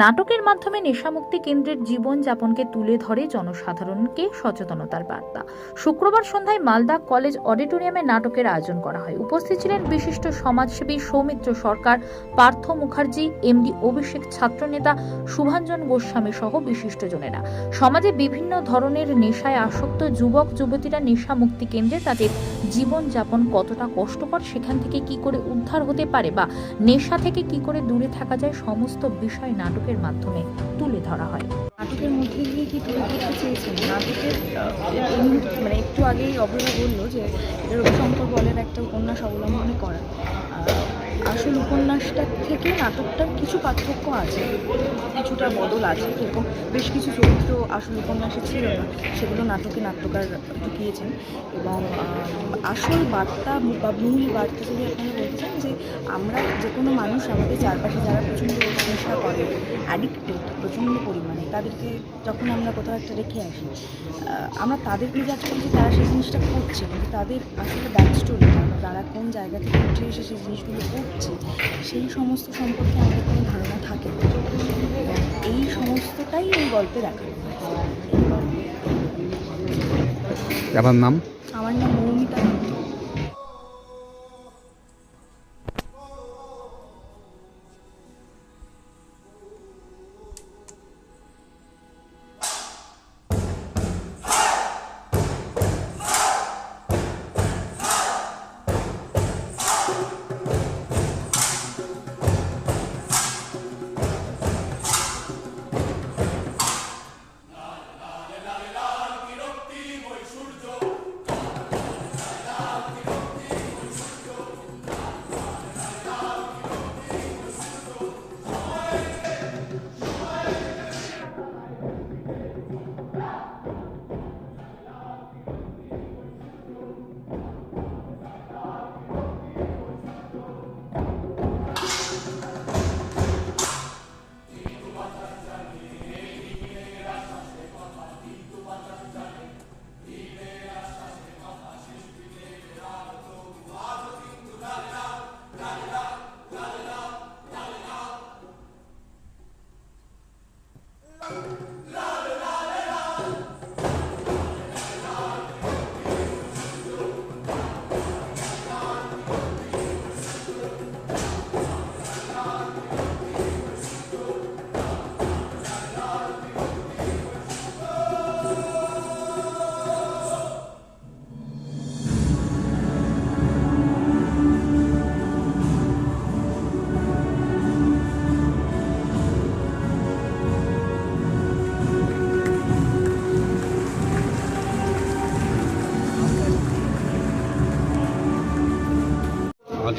নাটকের মাধ্যমে নেশামুক্তি কেন্দ্রের জীবনযাপনকে তুলে ধরে জনসাধারণকে সচেতনতার বার্তা। শুক্রবার সন্ধ্যায় মালদা কলেজ অডিটোরিয়ামে নাটকের আয়োজন করা হয়। উপস্থিত ছিলেন বিশিষ্ট সমাজসেবী সৌমিত্র সরকার, পার্থ মুখার্জি, এমডি অভিষেক ছাত্রনেতা, শুভাঞ্জন গোস্বামী সহ বিশিষ্টজনেরা। সমাজে বিভিন্ন ধরনের নেশায় আসক্ত যুবক, যুবতীরা নেশা মুক্তি কেন্দ্রে তাদের জীবনযাপন কতটা কষ্টকর, সেখান থেকে কি করে উদ্ধার হতে পারে বা নেশা থেকে কি করে দূরে থাকা যায়, সমস্ত বিষয় নাটকের মাধ্যমে তুলে ধরা হয়। নাটকের মধ্যে দিয়ে কি তুলে ধরতে চেয়েছেন নাটকের মানে একটু আগেই অভয়রা বলল যে রবি শঙ্কর বলের একটা উপন্যাস অবলম্বনে করা। আসল উপন্যাসটার থেকে নাটকটার কিছু পার্থক্য আছে। কিছুটা বদল আছে এবং বেশ কিছু চরিত্র আসল উপন্যাসে ছিল না। সেগুলো নাটকে নাট্যকার ঢুকিয়েছেন এবং আসল বার্তা বা মূল বার্তা যদি আপনারা বলতে চান যে আমরা যে কোনো মানুষ আমাদের চারপাশে যারা প্রচণ্ড নেশা করে অ্যাডিক্টেড প্রচণ্ড পরিমাণে, তাদেরকে যখন আমরা কোথাও একটা রেখে আসি আমরা তাদেরকে করি যে তারা সেই জিনিসটা করছে, কিন্তু তাদের আসলে ব্যাক স্টোরি তারা কোন জায়গা থেকে উঠে এসে সেই জিনিসগুলো উঠছে সেই সমস্ত সম্পর্কে আমাদের কোনো ধারণা থাকে এই সমস্তটাই এই গল্পে দেখানো আপনার নাম? আমার নাম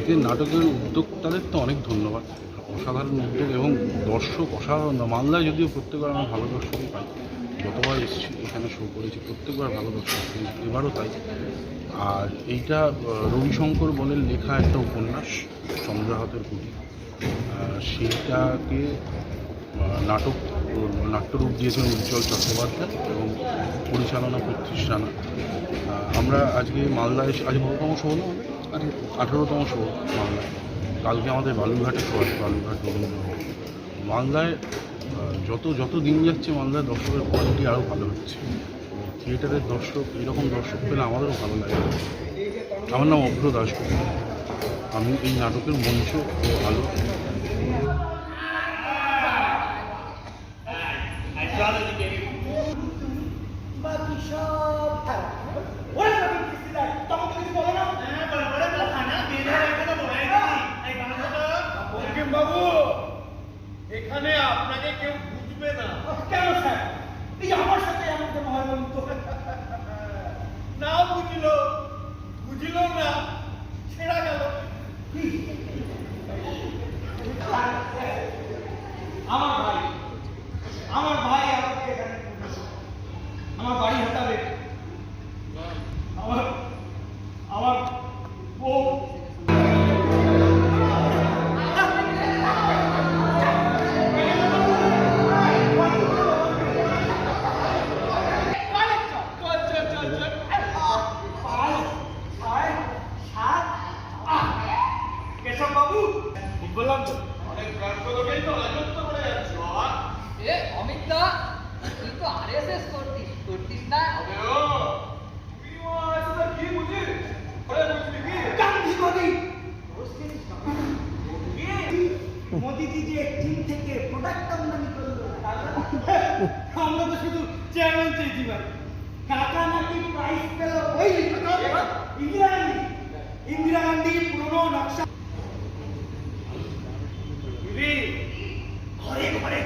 আজকে নাটকের উদ্যোক্তাদের তো অনেক ধন্যবাদ। অসাধারণ উদ্যোগ এবং দর্শক অসাধারণ। মালদায় যদিও প্রত্যেকবার আমরা ভালো দর্শকই পাই। যতবার এসেছি এখানে শো করেছি প্রত্যেকবার ভালো দর্শক এবারও তাই। আর এইটা রবিশঙ্কর বলের লেখা একটা উপন্যাস চন্দ্রাহতের কুটি। সেইটাকে নাটক নাট্যরূপ দিয়েছেন উজ্জ্বল চট্টোপাধ্যায় এবং পরিচালনা আহ, আমরা আজকে মালদায় এসে আজ কততম শো হলো? আমাদের? আঠেরোতম শো বাংলায়। কালকে আমাদের বালুরঘাটে শো আছে, বালুরঘাট বাংলায় যত যত দিন যাচ্ছে বাংলায় দর্শকের কোয়ালিটি আরও ভালো হচ্ছে। থিয়েটারের দর্শক, এরকম দর্শক পেলে আমাদেরও ভালো লাগে। আমার নাম অভ্র দাসগুপ্ত আমি এই নাটকের মঞ্চ ভালো তো অনেক তুই তো আরএসএস করতিস করতিস না? গান্ধীবাদী মোদিজি যে থেকে প্রোডাক্ট আমদানি করল আমরা তো শুধু চেয়ারম্যান চেয়েছি ভাই। কাকা নাকি প্রাইস পেল ওই ইন্দিরা গান্ধী। ইন্দিরা গান্ধী পুরনো নকশা これこれ